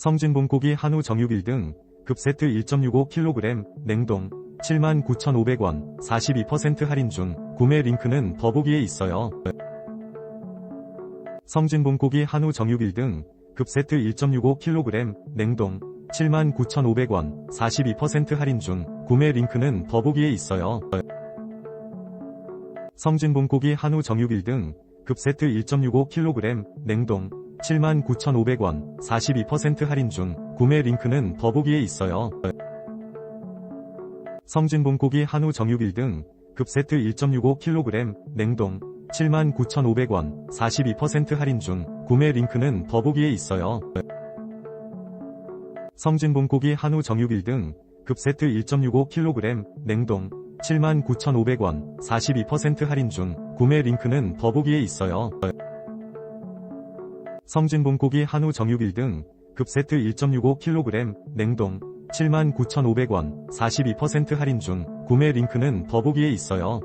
성진 본고기 한우 정육 1등, 급세트 1.65kg, 냉동, 79,500원, 42% 할인 중, 구매 링크는 더보기에 있어요. 성진 본고기 한우 정육 1등, 급세트 1.65kg, 냉동, 79,500원, 42% 할인 중, 구매 링크는 더보기에 있어요. 성진 본고기 한우 정육 1등, 급세트 1.65kg, 냉동, 79,500원, 42% 할인 중, 구매 링크는 더보기에 있어요. 성진 본고기 한우 정육 1등, 급세트 1.65kg, 냉동, 79,500원, 42% 할인 중, 구매 링크는 더보기에 있어요. 성진 본고기 한우 정육 1등, 급세트 1.65kg, 냉동, 79,500원, 42% 할인 중, 구매 링크는 더보기에 있어요. 성진 본고기 한우 정육 1등, 급세트 1.65kg, 냉동, 79,500원, 42% 할인 중, 구매 링크는 더보기에 있어요.